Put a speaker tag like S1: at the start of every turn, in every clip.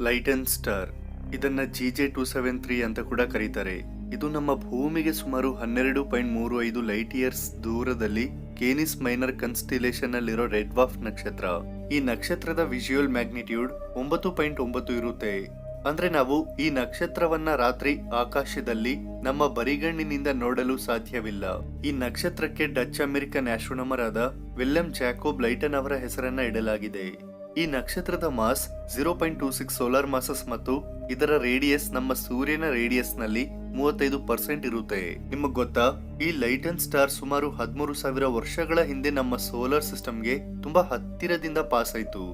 S1: Luyten star. ಇದನ್ನ G J two seven three ಅಂತ ಕೂಡ ಕರೀತಾರೆ. ಇದು ನಮ್ಮ ಭೂಮಿಗೆ ಸುಮಾರು ಹನ್ನೆರಡು ಪಾಯಿಂಟ್ ಮೂರು ಐದು ಲೈಟ್ ಇಯರ್ಸ್ ದೂರದಲ್ಲಿ ಕೇನಿಸ್ ಮೈನರ್ ಕನ್ಸ್ಟಿಲೇಷನ್ ನಲ್ಲಿರೋ ರೆಡ್ ವಾಫ್ ನಕ್ಷತ್ರ. ಈ ನಕ್ಷತ್ರದ ವಿಜುವಲ್ ಮ್ಯಾಗ್ನಿಟ್ಯೂಡ್ ಒಂಬತ್ತು ಪಾಯಿಂಟ್ ಒಂಬತ್ತು ಇರುತ್ತೆ. ಅಂದ್ರೆ ನಾವು ಈ ನಕ್ಷತ್ರವನ್ನ ರಾತ್ರಿ ಆಕಾಶದಲ್ಲಿ ನಮ್ಮ ಬರಿಗಣ್ಣಿನಿಂದ ನೋಡಲು ಸಾಧ್ಯವಿಲ್ಲ. ಈ ನಕ್ಷತ್ರಕ್ಕೆ ಡಚ್ ಅಮೆರಿಕನ್ ಆಸ್ಟ್ರೋನಮರ್ ಆದ ವಿಲ್ಯಂ ಜಾಕೋಬ್ ಲೈಟನ್ ಅವರ ಹೆಸರನ್ನ ಇಡಲಾಗಿದೆ. ಈ ನಕ್ಷತ್ರದ mass zero point two six solar masses ಮತ್ತು ಇದರ ರೇಡಿಯಸ್ ನಮ್ಮ ಸೂರ್ಯನ ರೇಡಿಯಸ್ನಲ್ಲಿ ಮೂವತ್ತೈದು ಪರ್ಸೆಂಟ್ ಇರುತ್ತೆ. ನಿಮಗ್ ಗೊತ್ತಾ? ಈ ಲೈಟನ್ ಸ್ಟಾರ್ ಸುಮಾರು ಹದಿಮೂರು ಸಾವಿರ ವರ್ಷಗಳ ಹಿಂದೆ ನಮ್ಮ ಸೋಲಾರ್ ಸಿಸ್ಟಮ್ಗೆ ತುಂಬಾ ಹತ್ತಿರದಿಂದ ಪಾಸ್ ಆಯ್ತು.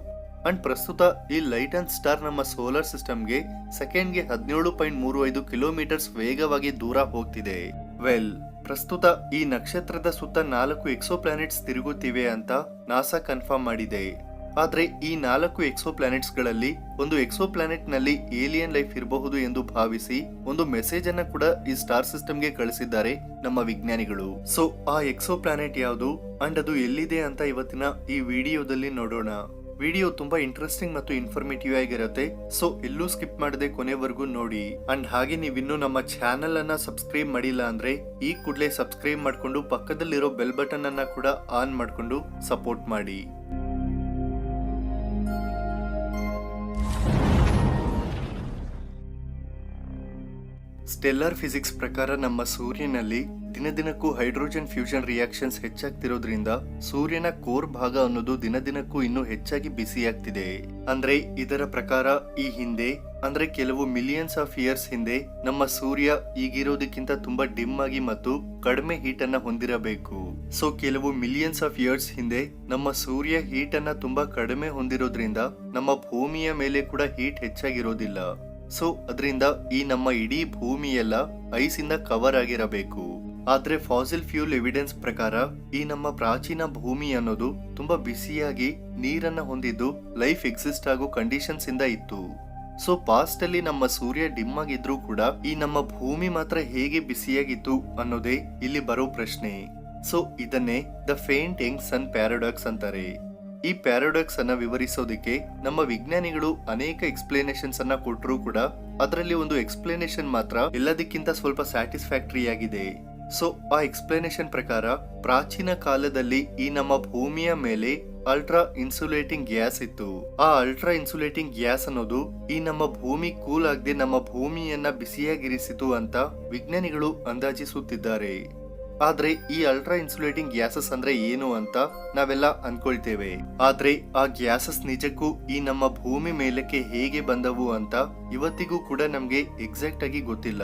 S1: ಅಂಡ್ ಪ್ರಸ್ತುತ ಈ ಲೈಟನ್ ಸ್ಟಾರ್ ನಮ್ಮ ಸೋಲಾರ್ ಸಿಸ್ಟಮ್ಗೆ ಸೆಕೆಂಡ್ಗೆ ಹದಿನೇಳು ಪಾಯಿಂಟ್ ಮೂರು ಐದು ಕಿಲೋಮೀಟರ್ಸ್ ವೇಗವಾಗಿ ದೂರ ಹೋಗ್ತಿದೆ. ವೆಲ್ ಪ್ರಸ್ತುತ ಈ ನಕ್ಷತ್ರದ ಸುತ್ತ ನಾಲ್ಕು ಎಕ್ಸೋ ಪ್ಲಾನೆಟ್ಸ್ ತಿರುಗುತ್ತಿವೆ ಅಂತ ನಾಸಾ ಕನ್ಫರ್ಮ್ ಮಾಡಿದೆ. ಆದ್ರೆ ಈ ನಾಲ್ಕು ಎಕ್ಸೋ ಪ್ಲಾನೆಟ್ಸ್ಗಳಲ್ಲಿ ಒಂದು ಎಕ್ಸೋ ಪ್ಲಾನೆಟ್ನಲ್ಲಿ ಏಲಿಯನ್ ಲೈಫ್ ಇರಬಹುದು ಎಂದು ಭಾವಿಸಿ ಒಂದು ಮೆಸೇಜ್ ಅನ್ನ ಕೂಡ ಈ ಸ್ಟಾರ್ ಸಿಸ್ಟಮ್ಗೆ ಕಳಿಸಿದ್ದಾರೆ ನಮ್ಮ ವಿಜ್ಞಾನಿಗಳು. ಸೊ, ಆ ಎಕ್ಸೋ ಪ್ಲಾನೆಟ್ ಯಾವುದು? ಅಂಡ್ ಅದು ಎಲ್ಲಿದೆ ಅಂತ ಇವತ್ತಿನ ಈ ವಿಡಿಯೋದಲ್ಲಿ ನೋಡೋಣ. ವಿಡಿಯೋ ತುಂಬಾ ಇಂಟ್ರೆಸ್ಟಿಂಗ್ ಮತ್ತು ಇನ್ಫಾರ್ಮೇಟಿವ್ ಆಗಿರುತ್ತೆ. ಸೊ, ಎಲ್ಲೂ ಸ್ಕಿಪ್ ಮಾಡದೆ ಕೊನೆವರೆಗೂ ನೋಡಿ. ಅಂಡ್ ಹಾಗೆ ನೀವಿನ್ನೂ ನಮ್ಮ ಚಾನೆಲ್ ಅನ್ನ ಸಬ್ಸ್ಕ್ರೈಬ್ ಮಾಡಿಲ್ಲ ಅಂದ್ರೆ ಈ ಕೂಡಲೇ ಸಬ್ಸ್ಕ್ರೈಬ್ ಮಾಡ್ಕೊಂಡು ಪಕ್ಕದಲ್ಲಿರೋ ಬೆಲ್ ಬಟನ್ ಅನ್ನ ಕೂಡ ಆನ್ ಮಾಡ್ಕೊಂಡು ಸಪೋರ್ಟ್ ಮಾಡಿ. ಸ್ಟೆಲ್ಲರ್ ಫಿಸಿಕ್ಸ್ ಪ್ರಕಾರ ನಮ್ಮ ಸೂರ್ಯನಲ್ಲಿ ದಿನದಿನಕ್ಕೂ ಹೈಡ್ರೋಜನ್ ಫ್ಯೂಷನ್ ರಿಯಾಕ್ಷನ್ಸ್ ಹೆಚ್ಚಾಗ್ತಿರೋದ್ರಿಂದ ಸೂರ್ಯನ ಕೋರ್ ಭಾಗ ಅನ್ನೋದು ದಿನದಿನಕ್ಕೂ ಇನ್ನೂ ಹೆಚ್ಚಾಗಿ ಬಿಸಿಯಾಗ್ತಿದೆ ಅಂದ್ರೆ ಇದರ ಪ್ರಕಾರ ಈ ಹಿಂದೆ, ಅಂದ್ರೆ ಕೆಲವು ಮಿಲಿಯನ್ಸ್ ಆಫ್ ಇಯರ್ಸ್ ಹಿಂದೆ ನಮ್ಮ ಸೂರ್ಯ ಈಗಿರೋದಕ್ಕಿಂತ ತುಂಬಾ ಡಿಮ್ ಆಗಿ ಮತ್ತು ಕಡಿಮೆ ಹೀಟ್ ಅನ್ನ ಹೊಂದಿರಬೇಕು. ಸೊ ಕೆಲವು ಮಿಲಿಯನ್ಸ್ ಆಫ್ ಇಯರ್ಸ್ ಹಿಂದೆ ನಮ್ಮ ಸೂರ್ಯ ಹೀಟ್ ಅನ್ನ ತುಂಬಾ ಕಡಿಮೆ ಹೊಂದಿರೋದ್ರಿಂದ ನಮ್ಮ ಭೂಮಿಯ ಮೇಲೆ ಕೂಡ ಹೀಟ್ ಹೆಚ್ಚಾಗಿರೋದಿಲ್ಲ. ಸೊ, ಅದರಿಂದ ಈ ನಮ್ಮ ಇಡೀ ಭೂಮಿಯೆಲ್ಲ ಐಸ್ ಇಂದ ಕವರ್ ಆಗಿರಬೇಕು. ಆದ್ರೆ ಫಾಸಿಲ್ ಫ್ಯೂಲ್ ಎವಿಡೆನ್ಸ್ ಪ್ರಕಾರ ಈ ನಮ್ಮ ಪ್ರಾಚೀನ ಭೂಮಿ ಅನ್ನೋದು ತುಂಬಾ ಬಿಸಿಯಾಗಿ ನೀರನ್ನ ಹೊಂದಿದ್ದು ಲೈಫ್ ಎಕ್ಸಿಸ್ಟ್ ಆಗೋ ಕಂಡೀಷನ್ಸ್ ಇಂದ ಇತ್ತು. ಸೊ ಪಾಸ್ಟ್ ಅಲ್ಲಿ ನಮ್ಮ ಸೂರ್ಯ ಡಿಮ್ ಆಗಿದ್ರು ಕೂಡ ಈ ನಮ್ಮ ಭೂಮಿ ಮಾತ್ರ ಹೇಗೆ ಬಿಸಿಯಾಗಿತ್ತು ಅನ್ನೋದೇ ಇಲ್ಲಿ ಬರೋ ಪ್ರಶ್ನೆ. ಸೊ, ಇದನ್ನೇ the faint young sun paradox ಅಂತಾರೆ. ಈ ಪ್ಯಾರಾಡಾಕ್ಸ್ ಅನ್ನ ವಿವರಿಸೋದಕ್ಕೆ ನಮ್ಮ ವಿಜ್ಞಾನಿಗಳು ಅನೇಕ ಎಕ್ಸ್ಪ್ಲೇನೇಷನ್ಸ್ ಅನ್ನ ಕೊಟ್ಟರೂ ಕೂಡ ಅದರಲ್ಲಿ ಒಂದು ಎಕ್ಸ್ಪ್ಲೇನೇಷನ್ ಮಾತ್ರ ಎಲ್ಲದಕ್ಕಿಂತ ಸ್ವಲ್ಪ ಸ್ಯಾಟಿಸ್ಫ್ಯಾಕ್ಟರಿ ಆಗಿದೆ. ಸೊ ಆ ಎಕ್ಸ್ಪ್ಲೇನೇಷನ್ ಪ್ರಕಾರ ಪ್ರಾಚೀನ ಕಾಲದಲ್ಲಿ ಈ ನಮ್ಮ ಭೂಮಿಯ ಮೇಲೆ ಅಲ್ಟ್ರಾ ಇನ್ಸುಲೇಟಿಂಗ್ ಗ್ಯಾಸ್ ಇತ್ತು. ಆ ಅಲ್ಟ್ರಾ ಇನ್ಸುಲೇಟಿಂಗ್ ಗ್ಯಾಸ್ ಅನ್ನೋದು ಈ ನಮ್ಮ ಭೂಮಿ ಕೂಲ್ ಆಗದೆ ನಮ್ಮ ಭೂಮಿಯನ್ನ ಬಿಸಿಯಾಗಿರಿಸಿತು ಅಂತ ವಿಜ್ಞಾನಿಗಳು ಅಂದಾಜಿಸುತ್ತಿದ್ದಾರೆ. ಆದ್ರೆ ಈ ಅಲ್ಟ್ರಾ ಇನ್ಸುಲೇಟಿಂಗ್ ಗ್ಯಾಸಸ್ ಅಂದ್ರೆ ಏನು ಅಂತ ನಾವೆಲ್ಲ ಅನ್ಕೊಳ್ತೇವೆ. ಆದ್ರೆ ಆ ಗ್ಯಾಸಸ್ ನಿಜಕ್ಕೂ ಈ ನಮ್ಮ ಭೂಮಿ ಮೇಲಕ್ಕೆ ಹೇಗೆ ಬಂದವು ಅಂತ ಇವತ್ತಿಗೂ ಕೂಡ ನಮ್ಗೆ ಎಕ್ಸಾಕ್ಟ್ ಆಗಿ ಗೊತ್ತಿಲ್ಲ.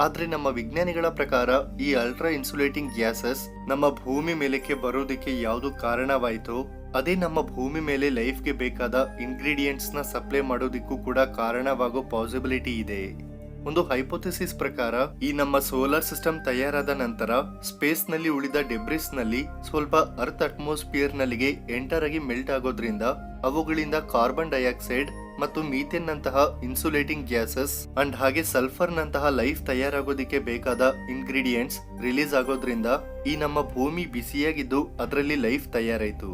S1: ಆದ್ರೆ ನಮ್ಮ ವಿಜ್ಞಾನಿಗಳ ಪ್ರಕಾರ ಈ ಅಲ್ಟ್ರಾ ಇನ್ಸುಲೇಟಿಂಗ್ ಗ್ಯಾಸಸ್ ನಮ್ಮ ಭೂಮಿ ಮೇಲಕ್ಕೆ ಬರೋದಕ್ಕೆ ಯಾವುದು ಕಾರಣವಾಯಿತೋ, ಅದೇ ನಮ್ಮ ಭೂಮಿ ಮೇಲೆ ಲೈಫ್ಗೆ ಬೇಕಾದ ಇಂಗ್ರೀಡಿಯೆಂಟ್ಸ್ನ ಸಪ್ಲೈ ಮಾಡೋದಿಕ್ಕೂ ಕೂಡ ಕಾರಣವಾಗೋ ಪಾಸಿಬಿಲಿಟಿ ಇದೆ. ಒಂದು ಹೈಪೋಥೆಸಿಸ್ ಪ್ರಕಾರ, ಈ ನಮ್ಮ ಸೋಲಾರ್ ಸಿಸ್ಟಮ್ ತಯಾರಾದ ನಂತರ ಸ್ಪೇಸ್ನಲ್ಲಿ ಉಳಿದ ಡೆಬ್ರಿಸ್ನಲ್ಲಿ ಸ್ವಲ್ಪ ಅರ್ತ್ ಅಟ್ಮೋಸ್ಫಿಯರ್ ನಲ್ಲಿಗೆ ಎಂಟರ್ ಆಗಿ ಮೆಲ್ಟ್ ಆಗೋದ್ರಿಂದ ಅವುಗಳಿಂದ ಕಾರ್ಬನ್ ಡೈಆಕ್ಸೈಡ್ ಮತ್ತು ಮೀಥೇನ್ ನಂತಹ ಇನ್ಸುಲೇಟಿಂಗ್ ಗ್ಯಾಸಸ್ ಅಂಡ್ ಹಾಗೆ ಸಲ್ಫರ್ ನಂತಹ ಲೈಫ್ ತಯಾರಾಗೋದಿಕ್ಕೆ ಬೇಕಾದ ಇಂಗ್ರೀಡಿಯೆಂಟ್ಸ್ ರಿಲೀಸ್ ಆಗೋದ್ರಿಂದ ಈ ನಮ್ಮ ಭೂಮಿ ಬಿಸಿಯಾಗಿದ್ದು ಅದರಲ್ಲಿ ಲೈಫ್ ತಯಾರಾಯಿತು.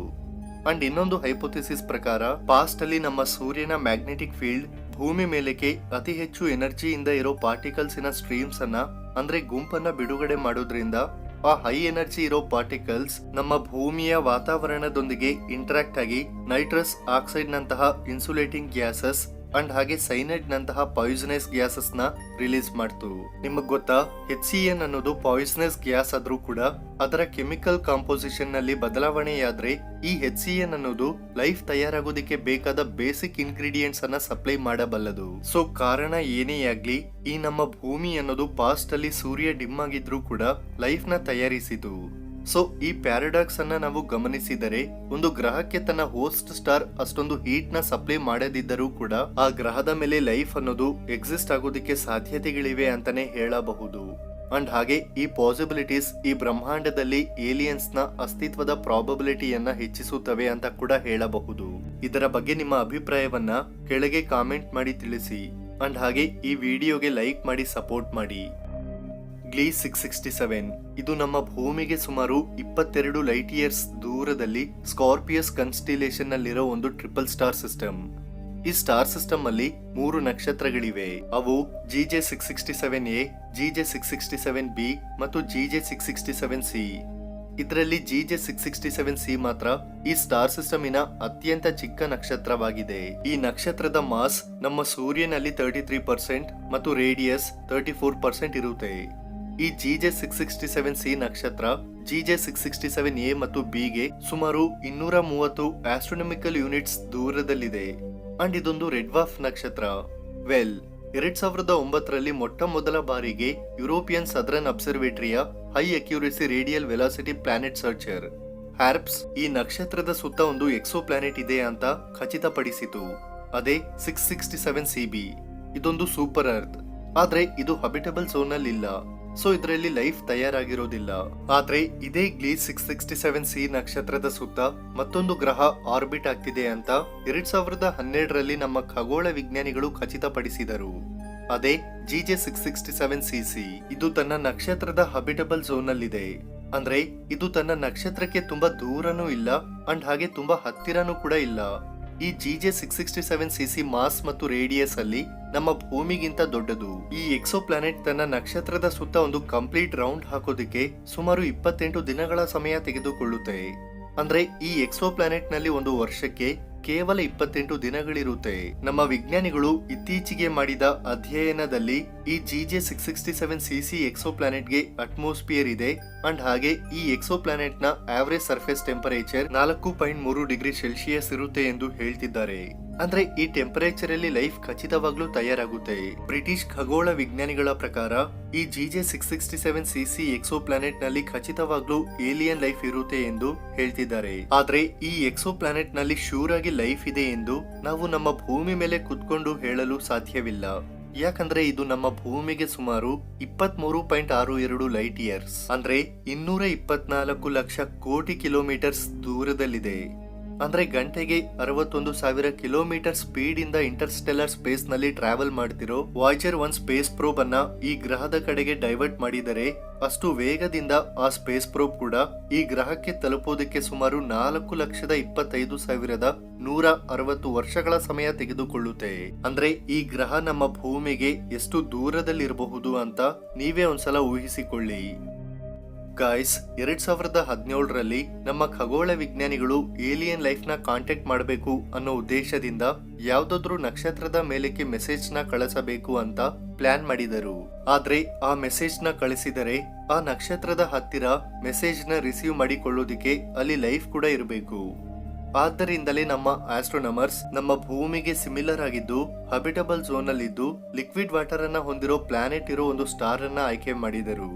S1: ಅಂಡ್ ಇನ್ನೊಂದು ಹೈಪೋಥೆಸಿಸ್ ಪ್ರಕಾರ ಪಾಸ್ಟ್ ಅಲ್ಲಿ ನಮ್ಮ ಸೂರ್ಯನ ಮ್ಯಾಗ್ನೆಟಿಕ್ ಫೀಲ್ಡ್ ಭೂಮಿ ಮೇಲಕ್ಕೆ ಅತಿ ಹೆಚ್ಚು ಎನರ್ಜಿಯಿಂದ ಇರೋ ಪಾರ್ಟಿಕಲ್ಸಿನ ಸ್ಟ್ರೀಮ್ಸ್ ಅನ್ನ ಅಂದ್ರೆ ಗುಂಪನ್ನ ಬಿಡುಗಡೆ ಮಾಡೋದ್ರಿಂದ ಆ ಹೈ ಎನರ್ಜಿ ಇರೋ ಪಾರ್ಟಿಕಲ್ಸ್ ನಮ್ಮ ಭೂಮಿಯ ವಾತಾವರಣದೊಂದಿಗೆ ಇಂಟರಾಕ್ಟ್ ಆಗಿ ನೈಟ್ರಸ್ ಆಕ್ಸೈಡ್ ನಂತಹ ಇನ್ಸುಲೇಟಿಂಗ್ ಗ್ಯಾಸಸ್ ಅಂಡ್ ಹಾಗೆ ಸೈನೈಡ್ ನಂತಹ ಪಾಯ್ಸನಸ್ ಗ್ಯಾಸಸ್ನ ರಿಲೀಸ್ ಮಾಡ್ತು. ನಿಮಗ್ ಗೊತ್ತಾ? ಎಚ್ ಸಿ ಎನ್ ಅನ್ನೋದು ಪಾಯ್ಸನಸ್ ಗ್ಯಾಸ್ ಆದ್ರೂ ಕೂಡ ಅದರ ಕೆಮಿಕಲ್ ಕಾಂಪೋಸಿಷನ್ನಲ್ಲಿ ಬದಲಾವಣೆಯಾದ್ರೆ ಈ ಹೆಚ್ ಸಿ ಎನ್ ಅನ್ನೋದು ಲೈಫ್ ತಯಾರಾಗೋದಿಕ್ಕೆ ಬೇಕಾದ ಬೇಸಿಕ್ ಇಂಗ್ರೀಡಿಯೆಂಟ್ಸ್ ಅನ್ನ ಸಪ್ಲೈ ಮಾಡಬಲ್ಲದು. ಸೊ ಕಾರಣ ಏನೇ ಆಗ್ಲಿ, ಈ ನಮ್ಮ ಭೂಮಿ ಅನ್ನೋದು ಪಾಸ್ಟ್ ಅಲ್ಲಿ ಸೂರ್ಯ ಡಿಮ್ ಆಗಿದ್ರೂ ಕೂಡ ಲೈಫ್ನ ತಯಾರಿಸಿತು. ಸೊ ಈ ಪ್ಯಾರಡಾಕ್ಸ್ ಅನ್ನ ನಾವು ಗಮನಿಸಿದರೆ, ಒಂದು ಗ್ರಹಕ್ಕೆ ತನ್ನ ಹೋಸ್ಟ್ ಸ್ಟಾರ್ ಅಷ್ಟೊಂದು ಹೀಟ್ನ ಸಪ್ಲೈ ಮಾಡದಿದ್ದರೂ ಕೂಡ, ಆ ಗ್ರಹದ ಮೇಲೆ ಲೈಫ್ ಅನ್ನೋದು ಎಕ್ಸಿಸ್ಟ್ ಆಗೋದಕ್ಕೆ ಸಾಧ್ಯತೆಗಳಿವೆ ಅಂತಾನೆ ಹೇಳಬಹುದು. ಅಂಡ್ ಹಾಗೆ ಈ ಪಾಸಿಬಿಲಿಟೀಸ್ ಈ ಬ್ರಹ್ಮಾಂಡದಲ್ಲಿ ಏಲಿಯನ್ಸ್ನ ಅಸ್ತಿತ್ವದ ಪ್ರಾಬಬಿಲಿಟಿಯನ್ನ ಹೆಚ್ಚಿಸುತ್ತವೆ ಅಂತ ಕೂಡ ಹೇಳಬಹುದು. ಇದರ ಬಗ್ಗೆ ನಿಮ್ಮ ಅಭಿಪ್ರಾಯವನ್ನ ಕೆಳಗೆ ಕಾಮೆಂಟ್ ಮಾಡಿ ತಿಳಿಸಿ. ಅಂಡ್ ಹಾಗೆ ಈ ವಿಡಿಯೋಗೆ ಲೈಕ್ ಮಾಡಿ ಸಪೋರ್ಟ್ ಮಾಡಿ. ಗ್ಲೀ ಸಿಕ್ಸ್ ಸಿಕ್ಸ್ಟಿ ಸೆವೆನ್ ಇದು ನಮ್ಮ ಭೂಮಿಗೆ ಸುಮಾರು ಇಪ್ಪತ್ತೆರಡು ಲೈಟ್ ಇಯರ್ಸ್ ದೂರದಲ್ಲಿ ಸ್ಕಾರ್ಪಿಯಸ್ ಕನ್ಸ್ಟಿಲೇಷನ್ ನಲ್ಲಿರೋ ಒಂದು ಟ್ರಿಪಲ್ ಸ್ಟಾರ್ ಸಿಸ್ಟಮ್ ಈ ಸ್ಟಾರ್ ಸಿಸ್ಟಮ್ ಅಲ್ಲಿ ಮೂರು ನಕ್ಷತ್ರಗಳಿವೆ. ಅವು G J six sixty seven A G J six sixty seven B ಮತ್ತು G J six sixty seven C ಇದರಲ್ಲಿ G J six sixty seven C ಮಾತ್ರ ಈ ಸ್ಟಾರ್ ಸಿಸ್ಟಮಿನ ಅತ್ಯಂತ ಚಿಕ್ಕ ನಕ್ಷತ್ರವಾಗಿದೆ. ಈ ನಕ್ಷತ್ರದ ಮಾಸ್ ನಮ್ಮ ಸೂರ್ಯನಲ್ಲಿ ತರ್ಟಿ ತ್ರೀ ಪರ್ಸೆಂಟ್ ಮತ್ತು ರೇಡಿಯಸ್ ತರ್ಟಿ ಫೋರ್ ಪರ್ಸೆಂಟ್ ಇರುತ್ತೆ. ಈ G J six sixty seven C ನಕ್ಷತ್ರ G J six sixty seven A ಮತ್ತು ಬಿ ಗೆ ಸುಮಾರು ಇನ್ನೂರ ಮೂವತ್ತು ಆಸ್ಟ್ರೋನಮಿಕಲ್ ಯೂನಿಟ್ಸ್ ದೂರದಲ್ಲಿದೆ. ಅಂಡ್ ಇದೊಂದು ರೆಡ್ ವಾಫ್ ನಕ್ಷತ್ರ. ವೆಲ್ ಎರಡ್ ಸಾವಿರದ ಒಂಬತ್ತರಲ್ಲಿ ಮೊಟ್ಟ ಮೊದಲ ಬಾರಿಗೆ European southern ಅಬ್ಸರ್ವೇಟರಿಯ high accuracy radial velocity planet searcher HARPS ಈ ನಕ್ಷತ್ರದ ಸುತ್ತ ಒಂದು ಎಕ್ಸೋ ಪ್ಲಾನೆಟ್ ಇದೆ ಅಂತ ಖಚಿತಪಡಿಸಿತು. ಅದೇ six sixty seven C B ಇದೊಂದು ಸೂಪರ್ ಅರ್ತ್ ಆದ್ರೆ ಇದು ಹಬಿಟಬಲ್ ಝೋನ್ ಅಲ್ಲಿ ಇಲ್ಲ ಸೊ ಇದರಲ್ಲಿ ಲೈಫ್ ತಯಾರಾಗಿರೋದಿಲ್ಲ. ಆದ್ರೆ ಇದೇ Gliese six sixty seven C ನಕ್ಷತ್ರದ ಸುತ್ತ ಮತ್ತೊಂದು ಗ್ರಹ ಆರ್ಬಿಟ್ ಆಗ್ತಿದೆ ಅಂತ ಎರಡ್ ಸಾವಿರದ ಹನ್ನೆರಡರಲ್ಲಿ ನಮ್ಮ ಖಗೋಳ ವಿಜ್ಞಾನಿಗಳು ಖಚಿತಪಡಿಸಿದರು. ಅದೇ G J six sixty seven C ಇದು ತನ್ನ ನಕ್ಷತ್ರದ ಹಬಿಟಬಲ್ ಝೋನ್ ಅಲ್ಲಿದೆ ಅಂದ್ರೆ ಇದು ತನ್ನ ನಕ್ಷತ್ರಕ್ಕೆ ತುಂಬಾ ದೂರನೂ ಇಲ್ಲ ಅಂಡ್ ಹಾಗೆ ತುಂಬಾ ಹತ್ತಿರನೂ ಕೂಡ ಇಲ್ಲ. ಈ G J six sixty seven C mass ಮತ್ತು ರೇಡಿಯಸ್ ಅಲ್ಲಿ ನಮ್ಮ ಭೂಮಿಗಿಂತ ದೊಡ್ಡದು. ಈ ಎಕ್ಸೋ ಪ್ಲಾನೆಟ್ ತನ್ನ ನಕ್ಷತ್ರದ ಸುತ್ತ ಒಂದು ಕಂಪ್ಲೀಟ್ ರೌಂಡ್ ಹಾಕೋದಿಕ್ಕೆ ಸುಮಾರು ಇಪ್ಪತ್ತೆಂಟು ದಿನಗಳ ಸಮಯ ತೆಗೆದುಕೊಳ್ಳುತ್ತೆ. ಅಂದ್ರೆ ಈ ಎಕ್ಸೋ ಪ್ಲಾನೆಟ್ನಲ್ಲಿ ಒಂದು ವರ್ಷಕ್ಕೆ ಕೇವಲ ಇಪ್ಪತ್ತೆಂಟು ದಿನಗಳಿರುತ್ತೆ. ನಮ್ಮ ವಿಜ್ಞಾನಿಗಳು ಇತ್ತೀಚೆಗೆ ಮಾಡಿದ ಅಧ್ಯಯನದಲ್ಲಿ ಈ G J six sixty seven C C exo ಪ್ಲಾನೆಟ್ಗೆ atmosphere ಇದೆ. ಅಂಡ್ ಹಾಗೆ ಈ ಎಕ್ಸೋ ಪ್ಲಾನೆಟ್ನ ಆವರೇಜ್ ಸರ್ಫೇಸ್ ಟೆಂಪರೇಚರ್ ನಾಲ್ಕು ಪಾಯಿಂಟ್ ಮೂರು ಡಿಗ್ರಿ ಸೆಲ್ಸಿಯಸ್ ಇರುತ್ತೆ ಎಂದು ಹೇಳ್ತಿದ್ದಾರೆ. ಅಂದ್ರೆ ಈ ಟೆಂಪರೇಚರ್ ಅಲ್ಲಿ ಲೈಫ್ ಖಚಿತವಾಗ್ಲೂ ತಯಾರಾಗುತ್ತೆ. ಬ್ರಿಟಿಷ್ ಖಗೋಳ ವಿಜ್ಞಾನಿಗಳ ಪ್ರಕಾರ, ಈ G J six sixty seven C Exo ಪ್ಲಾನೆಟ್ನಲ್ಲಿ ಖಚಿತವಾಗ್ಲೂ ಏಲಿಯನ್ ಲೈಫ್ ಇರುತ್ತೆ ಎಂದು ಹೇಳ್ತಿದ್ದಾರೆ. ಆದ್ರೆ ಈ ಎಕ್ಸೋ ಪ್ಲಾನೆಟ್ನಲ್ಲಿ ಶ್ಯೂರ್ ಆಗಿ ಲೈಫ್ ಇದೆ ಎಂದು ನಾವು ನಮ್ಮ ಭೂಮಿ ಮೇಲೆ ಕುತ್ಕೊಂಡು ಹೇಳಲು ಸಾಧ್ಯವಿಲ್ಲ. ಯಾಕಂದ್ರೆ ಇದು ನಮ್ಮ ಭೂಮಿಗೆ ಸುಮಾರು ಇಪ್ಪತ್ತ್ ಮೂರು ಪಾಯಿಂಟ್ ಆರು ಎರಡು ಲೈಟ್ ಇಯರ್ಸ್ ಅಂದ್ರೆ ಇನ್ನೂರ ಇಪ್ಪತ್ನಾಲ್ಕು ಲಕ್ಷ ಕೋಟಿ ಕಿಲೋಮೀಟರ್ಸ್ ದೂರದಲ್ಲಿದೆ. ಅಂದ್ರೆ ಗಂಟೆಗೆ ಅರವತ್ತೊಂದು ಸಾವಿರ ಕಿಲೋಮೀಟರ್ ಸ್ಪೀಡ್ ಇಂದ ಇಂಟರ್ಸ್ಟೆಲ್ಲರ್ ಸ್ಪೇಸ್ನಲ್ಲಿ ಟ್ರಾವೆಲ್ ಮಾಡ್ತಿರೋ ವಾಯ್ಚರ್ ಒನ್ ಸ್ಪೇಸ್ ಪ್ರೋಬ್ ಅನ್ನ ಈ ಗ್ರಹದ ಕಡೆಗೆ ಡೈವರ್ಟ್ ಮಾಡಿದರೆ ಅಷ್ಟು ವೇಗದಿಂದ ಆ ಸ್ಪೇಸ್ ಪ್ರೋಬ್ ಕೂಡ ಈ ಗ್ರಹಕ್ಕೆ ತಲುಪೋದಕ್ಕೆ ಸುಮಾರು ನಾಲ್ಕು ಲಕ್ಷದ ಇಪ್ಪತ್ತೈದು ಸಾವಿರದ ನೂರ ಅರವತ್ತು ವರ್ಷಗಳ ಸಮಯ ತೆಗೆದುಕೊಳ್ಳುತ್ತೆ. ಅಂದ್ರೆ ಈ ಗ್ರಹ ನಮ್ಮ ಭೂಮಿಗೆ ಎಷ್ಟು ದೂರದಲ್ಲಿರಬಹುದು ಅಂತ ನೀವೇ ಒಂದ್ಸಲ ಊಹಿಸಿಕೊಳ್ಳಿ. ಗಾಯ್ಸ್ ಎರಡ್ ಸಾವಿರದ ಹದಿನೇಳರಲ್ಲಿ ನಮ್ಮ ಖಗೋಳ ವಿಜ್ಞಾನಿಗಳು ಏಲಿಯನ್ ಲೈಫ್ನ ಕಾಂಟ್ಯಾಕ್ಟ್ ಮಾಡಬೇಕು ಅನ್ನೋ ಉದ್ದೇಶದಿಂದ ಯಾವ್ದಾದ್ರು ನಕ್ಷತ್ರದ ಮೇಲಕ್ಕೆ ಮೆಸೇಜ್ನ ಕಳಿಸಬೇಕು ಅಂತ ಪ್ಲಾನ್ ಮಾಡಿದರು. ಆದ್ರೆ ಆ ಮೆಸೇಜ್ನ ಕಳಿಸಿದರೆ ಆ ನಕ್ಷತ್ರದ ಹತ್ತಿರ ಮೆಸೇಜ್ನ ರಿಸೀವ್ ಮಾಡಿಕೊಳ್ಳೋದಿಕ್ಕೆ ಅಲ್ಲಿ ಲೈಫ್ ಕೂಡ ಇರಬೇಕು. ಆದ್ದರಿಂದಲೇ ನಮ್ಮ ಆಸ್ಟ್ರೋನಮರ್ಸ್ ನಮ್ಮ ಭೂಮಿಗೆ ಸಿಮಿಲರ್ ಆಗಿದ್ದು ಹಬಿಟಬಲ್ ಝೋನ್ ಅಲ್ಲಿದ್ದು ಲಿಕ್ವಿಡ್ ವಾಟರ್ ಅನ್ನ ಹೊಂದಿರೋ ಪ್ಲಾನೆಟ್ ಇರೋ ಒಂದು ಸ್ಟಾರ್ ಅನ್ನ ಆಯ್ಕೆ ಮಾಡಿದರು.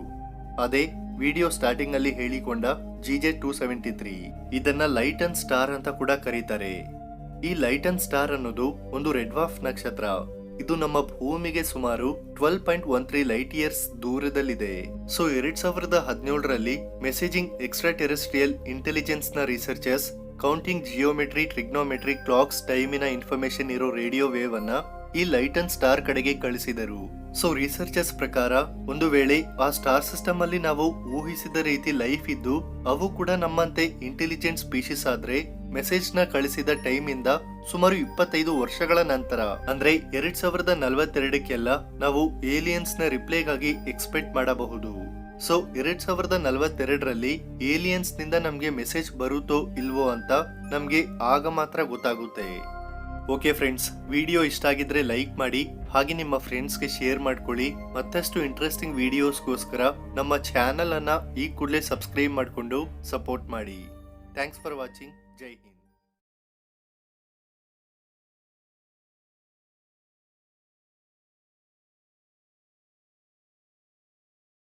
S1: ಅದೇ ವಿಡಿಯೋ ಸ್ಟಾರ್ಟಿಂಗ್ ಅಲ್ಲಿ ಹೇಳಿಕೊಂಡ G J two seventy three ಇದನ್ನ ಲೈಟ್ ಅಂಡ್ ಸ್ಟಾರ್ ಅಂತ ಕೂಡ ಕರೀತಾರೆ. ಈ ಲೈಟ್ ಅಂಡ್ ಸ್ಟಾರ್ ಅನ್ನೋದು ಒಂದು ರೆಡ್ ವಾಫ್ ನಕ್ಷತ್ರ. ಇದು ನಮ್ಮ ಭೂಮಿಗೆ ಸುಮಾರು twelve point one three light years ದೂರದಲ್ಲಿದೆ. ಸೊ ಎರಡ್ ಸಾವಿರದ ಹದಿನೇಳರಲ್ಲಿ messaging extra terrestrial ಇಂಟೆಲಿಜೆನ್ಸ್ನ researchers counting geometry trigonometry clocks ಟೈಮಿನ information ಇರೋ ರೇಡಿಯೋ ವೇವ್ ಅನ್ನ ಈ ಲೈಟ್ ಅಂಡ್ ಸ್ಟಾರ್ ಕಡೆಗೆ ಕಳಿಸಿದರು. ಸೊ ರಿಸರ್ಚರ್ಸ್ ಪ್ರಕಾರ, ಒಂದು ವೇಳೆ ಆ ಸ್ಟಾರ್ ಸಿಸ್ಟಮ್ ಅಲ್ಲಿ ನಾವು ಊಹಿಸಿದ ರೀತಿ ಲೈಫ್ ಇದ್ದು, ಅವು ಕೂಡ ನಮ್ಮಂತೆ ಇಂಟೆಲಿಜೆಂಟ್ ಸ್ಪೀಶೀಸ್ ಆದ್ರೆ ಮೆಸೇಜ್ನ ಕಳಿಸಿದ ಟೈಮ್ ಇಂದ ಸುಮಾರು ಇಪ್ಪತ್ತೈದು ವರ್ಷಗಳ ನಂತರ, ಅಂದ್ರೆ ಎರಡ್ ಸಾವಿರದ ನಲವತ್ತೆರಡಕ್ಕೆಲ್ಲ ನಾವು ಏಲಿಯನ್ಸ್ನ ರಿಪ್ಲೈಗಾಗಿ ಎಕ್ಸ್ಪೆಕ್ಟ್ ಮಾಡಬಹುದು. ಸೊ ಎರಡ್ ಸಾವಿರದ ನಲವತ್ತೆರಡರಲ್ಲಿ ಏಲಿಯನ್ಸ್ನಿಂದ ನಮ್ಗೆ ಮೆಸೇಜ್ ಬರುತ್ತೋ ಇಲ್ವೋ ಅಂತ ನಮ್ಗೆ ಆಗ ಮಾತ್ರ ಗೊತ್ತಾಗುತ್ತೆ. ಓಕೆ ಫ್ರೆಂಡ್ಸ್ ವಿಡಿಯೋ ಇಷ್ಟ ಆಗಿದ್ರೆ ಲೈಕ್ ಮಾಡಿ, ಹಾಗೆ ನಿಮ್ಮ ಫ್ರೆಂಡ್ಸ್ಗೆ ಶೇರ್ ಮಾಡ್ಕೊಳ್ಳಿ. ಮತ್ತಷ್ಟು ಇಂಟ್ರೆಸ್ಟಿಂಗ್ ವಿಡಿಯೋಸ್ಗೋಸ್ಕರ ನಮ್ಮ ಚಾನಲ್ ಅನ್ನ ಈ ಕೂಡಲೇ ಸಬ್ಸ್ಕ್ರೈಬ್ ಮಾಡಿಕೊಂಡು ಸಪೋರ್ಟ್ ಮಾಡಿ. Thanks for watching Jai Hind